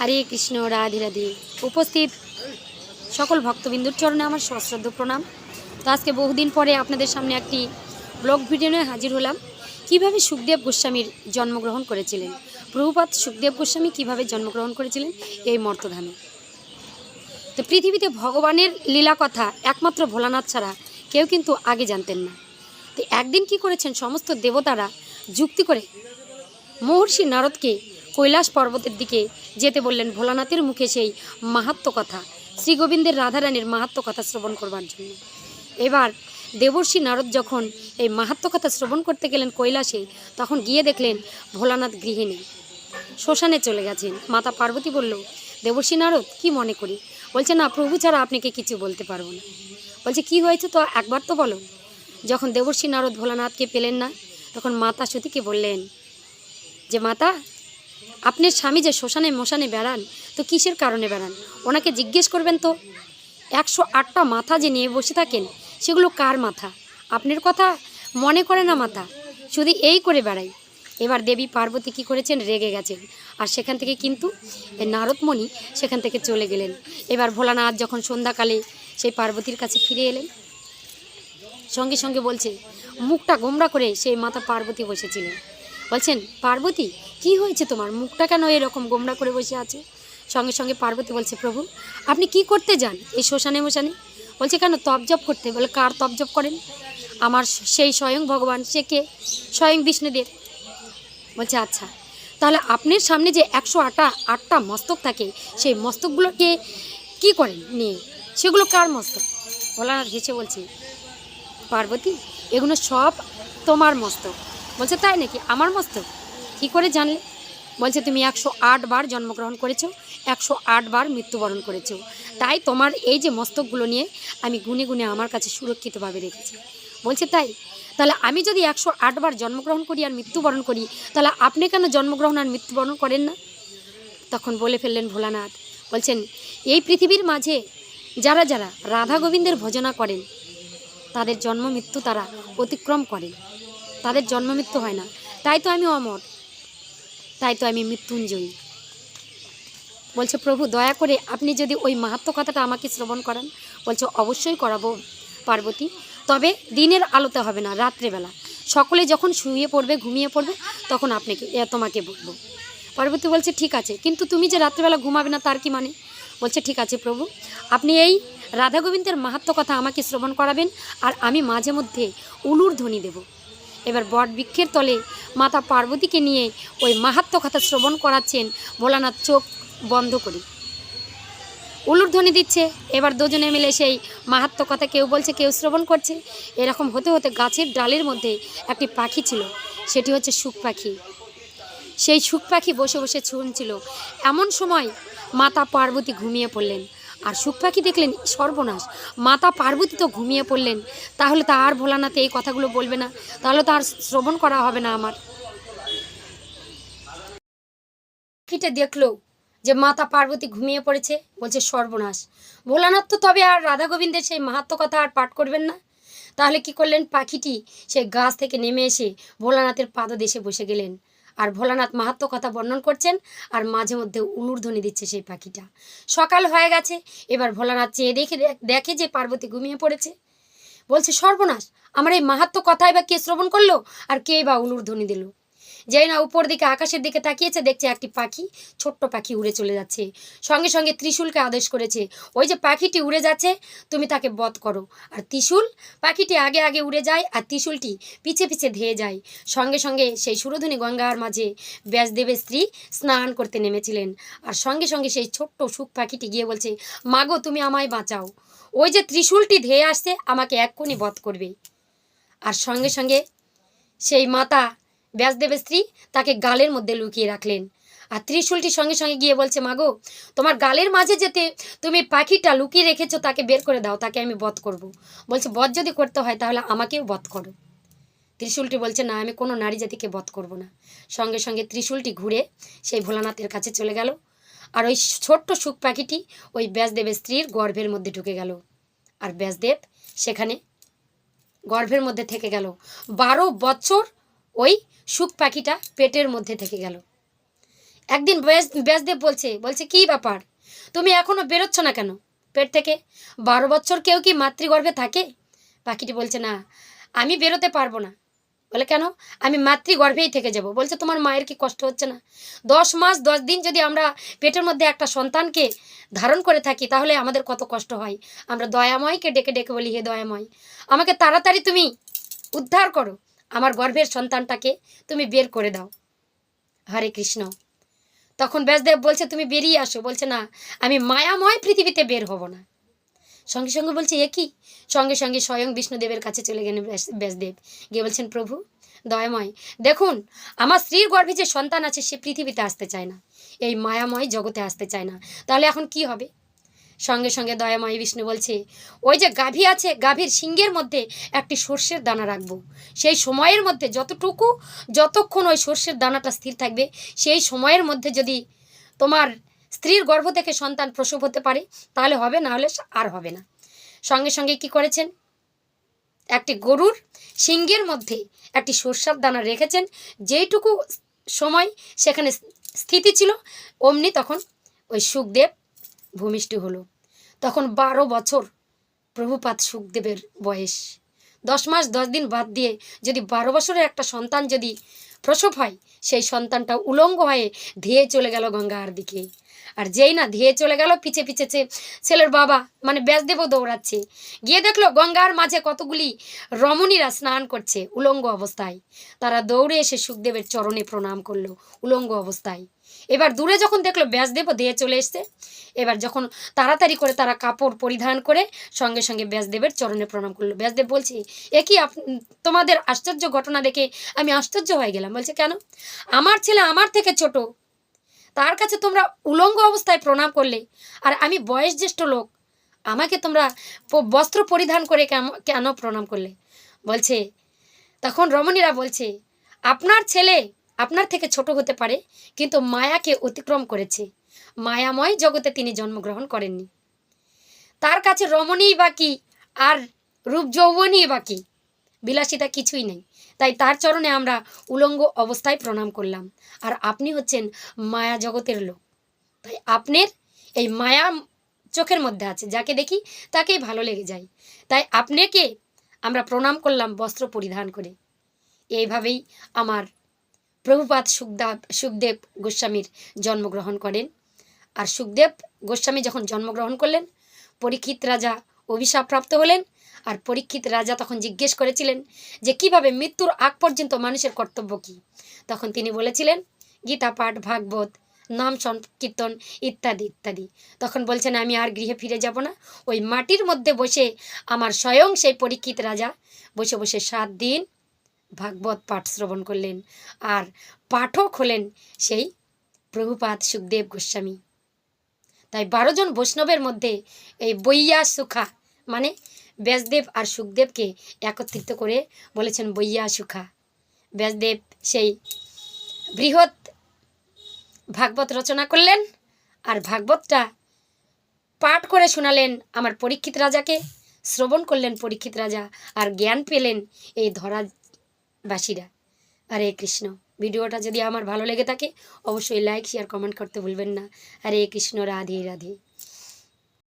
হরে কৃষ্ণ, রাধে রাধে। উপস্থিত সকল ভক্তবিন্দুর চরণে আমার সশ্রদ্ধ প্রণাম। তো আজকে বহুদিন পরে আপনাদের সামনে একটি ব্লগ ভিডিও নিয়ে হাজির হলাম। কীভাবে সুখদেব গোস্বামীর জন্মগ্রহণ করেছিলেন? প্রভুপাত সুখদেব গোস্বামী কীভাবে জন্মগ্রহণ করেছিলেন? এই মর্তধামে। তো পৃথিবীতে ভগবানের লীলা কথা একমাত্র ভোলানাথ ছাড়া কেউ কিন্তু আগে জানতেন না। তো একদিন কি করেছেন সমস্ত দেবতারা? যুক্তি করে মহর্ষি নারদকে কৈলাস পর্বতের দিকে যেতে বললেন ভোলানাথের মুখে সেই মাহাত্ম কথা শ্রী গোবিন্দের রাধারানীর মাহাত্ম কথা শ্রবণ করবার জন্য। এবার দেবর্ষি নারদ যখন এই মাহাত্ম কথা শ্রবণ করতে গেলেন কৈলাসে, তখন গিয়ে দেখলেন ভোলানাথ গৃহে নেই শ্মশানে চলে গেছেন। মাতা পার্বতী বলল, দেবর্ষি নারদ, কি মনে করি? বলছে, না, প্রভু ছাড়া আপনাকে কিছু বলতে পারব না। বলছে, কি হয়েছে তো, একবার তো বলো। যখন দেবর্ষি নারদ ভোলানাথকে পেলেন না, তখন মাতা সতীকে বললেন, যে মাতা আপনার স্বামী যে শ্মশানে মশানে বেড়ান, তো কিসের কারণে বেড়ান? ওনাকে জিজ্ঞেস করবেন তো। একশো আটটা মাথা যে নিয়ে বসে থাকেন, সেগুলো কার মাথা? আপনার কথা মনে করে না মাথা। শুধু এই করে বেড়াই। এবার দেবী পার্বতী কী করেছেন? রেগে গেছেন। আর সেখান থেকে কিন্তু নারদমণি সেখান থেকে চলে গেলেন। এবার ভোলানাথ যখন সন্ধ্যাকালে সেই পার্বতীর কাছে ফিরে এলেন, সঙ্গে সঙ্গে বলছে, মুখটা গোমরা করে সেই মাতা পার্বতী বসেছিলেন। বলছেন, পার্বতী, কি হয়েছে তোমার? মুখটা কেন এরকম গোমরা করে বসে আছে? সঙ্গে সঙ্গে পার্বতী বলছে, প্রভু, আপনি কি করতে যান এই শ্মশানে মশানে? বলছে, কেন তপজপ করতে? বলে, কার তপজপ করেন? আমার সেই স্বয়ং ভগবান, সে কে? স্বয়ং বিষ্ণুদেব। বলছে আচ্ছা তাহলে আপনার সামনে যে একশো আটা, আটটা মস্তক থাকে, সেই মস্তকগুলোকে কি করেন নিয়ে? সেগুলো কার মস্তক? ভোলানাথ হেসে বলছে, পার্বতী, এগুলো সব তোমার মস্তক। বলছে, তাই নাকি? আমার মস্তক? কী করে জানলে? বলছে, তুমি একশো আট বার জন্মগ্রহণ করেছ, একশো বার মৃত্যুবরণ করেছ। তাই তোমার এই যে মস্তকগুলো নিয়ে আমি গুনে গুনে আমার কাছে সুরক্ষিতভাবে রেখেছি। বলছে, তাই? তাহলে আমি যদি একশো আট বার জন্মগ্রহণ করি আর মৃত্যুবরণ করি, তাহলে আপনি কেন জন্মগ্রহণ আর মৃত্যুবরণ করেন না? তখন বলে ফেললেন ভোলানাথ, বলছেন, এই পৃথিবীর মাঝে যারা যারা রাধা গোবিন্দের ভজনা করেন, তাদের জন্ম মৃত্যু তারা অতিক্রম করেন। তাদের জন্ম মৃত্যু হয় না। তাই তো আমি অমর। তাই তো আমি মৃত্যুঞ্জয়ী। বলছে, প্রভু, দয়া করে আপনি যদি ওই মাহাত্ম কথাটা আমাকে শ্রবণ করান। বলছে, অবশ্যই করাবো, পার্বতী। তবে দিনের আলোতে হবে না, রাত্রেবেলা। সকলে যখন শুয়ে পড়বে, ঘুমিয়ে পড়বে, তখন আপনাকে তোমাকে বলব পার্বতী বলছে, ঠিক আছে, কিন্তু তুমি যে রাত্রেবেলা ঘুমাবে না, তার কি মানে? বলছে, ঠিক আছে, প্রভু, আপনি এই রাধা গোবিন্দের মাহাত্ম কথা আমাকে শ্রবণ করাবেন, আর আমি মাঝে মধ্যে উলুর ধ্বনি দেব। এবার বট বৃক্ষের তলে মাতা পার্বতীকে নিয়ে ওই মাহাত্ম কথা শ্রবণ করাচ্ছেন ভোলানাথ চোখ বন্ধ করি। উলুর ধ্বনি দিচ্ছে। এবার দুজনে মিলে সেই মাহাত্ম কথা কেউ বলছে, কেউ শ্রবণ করছে। এরকম হতে হতে গাছের ডালের মধ্যে একটি পাখি ছিল, সেটি হচ্ছে সুখ পাখি। সেই সুখ পাখি বসে বসে শুনছিল, এমন সময় মাতা পার্বতী ঘুমিয়ে পড়লেন। আর সুখ পাখি দেখলেন সর্বনাশ। মাতা পার্বতী তো ঘুমিয়ে পড়লেন। তাহলে তো আর ভোলানাথে এই কথাগুলো বলবে না। তাহলে তো আর শ্রবণ করা হবে না আমার। পাখিটা দেখল যে মাতা পার্বতী ঘুমিয়ে পড়েছে। বলছে, সর্বনাশ। ভোলানাথ তো তবে আর রাধা গোবিন্দের সেই মাহাত্ম কথা আর পাঠ করবেন না। তাহলে কি করলেন? পাখিটি সেই গাছ থেকে নেমে এসে ভোলানাথের পাদদেশে বসে গেলেন। আর ভোলানাথ মাহাত্ম কথা বর্ণন করছেন আর মাঝে মধ্যে উনুর্ধ্বনি দিচ্ছে সেই পাখিটা। সকাল হয়ে গেছে, এবার ভোলানাথ চেয়ে দেখে দেখে যে পার্বতী ঘুমিয়ে পড়েছে। বলছে, সর্বনাশ, আমার এই মাহাত্ম কথাই বা কে শ্রবণ করল? আর কে বা উনুর্ধ্বনি দিল? যেই না উপর দিকে, আকাশের দিকে তাকিয়েছে, দেখছে একটি পাখি, ছোট্ট পাখি উড়ে চলে যাচ্ছে। সঙ্গে সঙ্গে ত্রিশূলকে আদেশ করেছে, ওই যে পাখিটি উড়ে যাচ্ছে, তুমি তাকে বধ করো। আর ত্রিশূল, পাখিটি আগে আগে উড়ে যায় আর ত্রিশূলটি পিছে পিছে ধেয়ে যায়। সঙ্গে সঙ্গে সেই সুরধুনী গঙ্গার মাঝে ব্যাসদেবের স্ত্রী স্নান করতে নেমেছিলেন। আর সঙ্গে সঙ্গে সেই ছোট্ট সুখ পাখিটি গিয়ে বলছে মাগো তুমি আমায় বাঁচাও। ওই যে ত্রিশূলটি ধেয়ে আসছে, আমাকে এক্ষুনি বধ করবে। আর সঙ্গে সঙ্গে সেই মাতা ব্যাসদেবের স্ত্রী তাকে গালের মধ্যে লুকিয়ে রাখলেন। আর ত্রিশূলটির সঙ্গে সঙ্গে গিয়ে বলছে মাগো তোমার গালের মাঝে যেতে তুমি পাখিটা লুকিয়ে রেখেছো, তাকে বের করে দাও, তাকে আমি বধ করব। বলছে, বধ যদি করতে হয় তাহলে আমাকেও বধ করো। ত্রিশূলটি বলছে, না, আমি কোনো নারী জাতিকে বধ করব না। সঙ্গে সঙ্গে ত্রিশূলটি ঘুরে সেই ভোলানাথের কাছে চলে গেল। আর ওই ছোট্ট সুখ পাখিটি ওই ব্যাসদেবের স্ত্রীর গর্ভের মধ্যে ঢুকে গেল। আর ব্যাসদেব সেখানে গর্ভের মধ্যে থেকে গেল। বারো বছর ওই সুখ পাখিটা পেটের মধ্যে থেকে গেল। একদিন ব্যাস, ব্যাসদেব বলছে বলছে, কি ব্যাপার? তুমি এখনও বেরোচ্ছ না কেন? পেট থেকে বারো বছর কেউ কি মাতৃগর্ভে থাকে? পাখিটি বলছে, না, আমি বেরোতে পারব না। বলে, কেন? আমি মাতৃগর্ভেই থেকে যাব। বলছে, তোমার মায়ের কি কষ্ট হচ্ছে না? দশ মাস, দশ দিন যদি আমরা পেটের মধ্যে একটা সন্তানকে ধারণ করে থাকি, তাহলে আমাদের কত কষ্ট হয়? আমরা দয়াময়কে ডেকে ডেকে বলি, হে দয়াময়, আমাকে তাড়াতাড়ি তুমি উদ্ধার করো। আমার গর্ভের সন্তানটাকে তুমি বের করে দাও। হরে কৃষ্ণ। তখন ব্যাসদেব বলছে, তুমি বেরিয়ে আসো। বলছে, না, আমি মায়াময় পৃথিবীতে বের হব না। সঙ্গে সঙ্গে বলছে, এ কি? সঙ্গে সঙ্গে স্বয়ং বিষ্ণুদেবের কাছে চলে গেলেন ব্যাসদেব। গিয়ে বলছেন, প্রভু, দয়াময়, দেখুন, আমার স্ত্রীর গর্ভে যে সন্তান আছে, সে পৃথিবীতে আসতে চায় না। এই মায়াময় জগতে আসতে চায় না। তাহলে এখন কি হবে? সঙ্গে সঙ্গে দয়াময় বিষ্ণু বলছে, ওই যে গাভী আছে, গাভীর সিংহের মধ্যে একটি সর্ষের দানা রাখব। সেই সময়ের মধ্যে যতটুকু, যতক্ষণ ওই সর্ষের দানাটা স্থির থাকবে, সেই সময়ের মধ্যে যদি তোমার স্ত্রীর গর্ভ থেকে সন্তান প্রসব হতে পারে, তাহলে হবে না হলে আর হবে না। সঙ্গে সঙ্গে কি করেছেন? একটি গরুর সিংহের মধ্যে একটি সর্ষার দানা রেখেছেন। যেইটুকু সময় সেখানে স্থিতি ছিল, অমনি তখন ওই সুখদেব ভূমিষ্ঠ হলো। তখন বারো বছর প্রভুপাত সুখদেবের বয়স। দশ মাস দশ দিন বাদ দিয়ে যদি বারো বছরের একটা সন্তান যদি প্রসব হয়, সেই সন্তানটা উলঙ্গ হয়ে ধেয়ে চলে গেল গঙ্গার দিকে। আর যেই না ধেয়ে চলে গেল, পিছে পিছে ছেলের বাবা মানে ব্যাসদেবও দৌড়াচ্ছে। গিয়ে দেখল গঙ্গার মাঝে কতগুলি রমণীরা স্নান করছে উলঙ্গ অবস্থায়। তারা দৌড়ে এসে সুখদেবের চরণে প্রণাম করল উলঙ্গ অবস্থায়। এবার দূরে যখন দেখল ব্যাসদেব দিয়ে চলে এসছে, এবার যখন তাড়াতাড়ি করে তারা কাপড় পরিধান করে সঙ্গে সঙ্গে ব্যাসদেবের চরণে প্রণাম করল। ব্যাসদেব বলছে, এ কি আপ, তোমাদের আশ্চর্য ঘটনা দেখে আমি আশ্চর্য হয়ে গেলাম? বলছে, কেন? আমার ছেলে আমার থেকে ছোট। তার কাছে তোমরা উলঙ্গ অবস্থায় প্রণাম করলে। আর আমি বয়স জ্যেষ্ঠ লোক। আমাকে তোমরা বস্ত্র পরিধান করে কেন প্রণাম করলে? বলছে, তখন রমণীরা বলছে, আপনার ছেলে আপনার থেকে ছোট হতে পারে, কিন্তু মায়াকে অতিক্রম করেছে। মায়াময় জগতে তিনি জন্মগ্রহণ করেননি। তার কাছে রমণীই বাকি আর রূপ যৌবনই বাকি বিলাসিতা কিছুই নেই। তাই তার চরণে আমরা উলঙ্গ অবস্থায় প্রণাম করলাম। আর আপনি হচ্ছেন মায়া জগতের লোক। তাই আপনার এই মায়া চোখের মধ্যে আছে, যাকে দেখি তাকেই ভালো লেগে যায়। তাই আপনাকে আমরা প্রণাম করলাম বস্ত্র পরিধান করে। এইভাবেই আমার প্রভুপাত সুখদেব সুখদেব গোস্বামীর জন্মগ্রহণ করেন। আর সুখদেব গোস্বামী যখন জন্মগ্রহণ করলেন, পরীক্ষিত রাজা অভিশাপপ্রাপ্ত হলেন। আর পরীক্ষিত রাজা তখন জিজ্ঞেস করেছিলেন যে, কীভাবে মৃত্যুর আগ পর্যন্ত মানুষের কর্তব্য কী? তখন তিনি বলেছিলেন, গীতা, পাঠ, ভাগবত, নাম, সংকীর্তন ইত্যাদি ইত্যাদি। তখন বলছেন, আমি আর গৃহে ফিরে যাব না। ওই মাটির মধ্যে বসে আমার স্বয়ং সেই পরীক্ষিত রাজা বসে বসে সাত দিন ভাগবত পাঠ শ্রবণ করলেন আর পাঠক হলেন সেই প্রভুপাত সুখদেব গোস্বামী। তাই বারো জন বৈষ্ণবের মধ্যে এই বইয়া সুখা মানে ব্যাসদেব আর সুখদেবকে একত্রিত করে বলেছেন বইয়া সুখা। ব্যাসদেব সেই বৃহৎ ভাগবত রচনা করলেন আর ভাগবতটা পাঠ করে শোনালেন আমার পরীক্ষিত রাজাকে, শ্রবণ করলেন পরীক্ষিত রাজা আর জ্ঞান পেলেন এই ধরাবাসীরা হরে কৃষ্ণ। ভিডিওটা যদি আমার ভালো লেগে থাকে, অবশ্যই লাইক শেয়ার কমেন্ট করতে ভুলবেন না। হরে কৃষ্ণ, রাধে রাধে।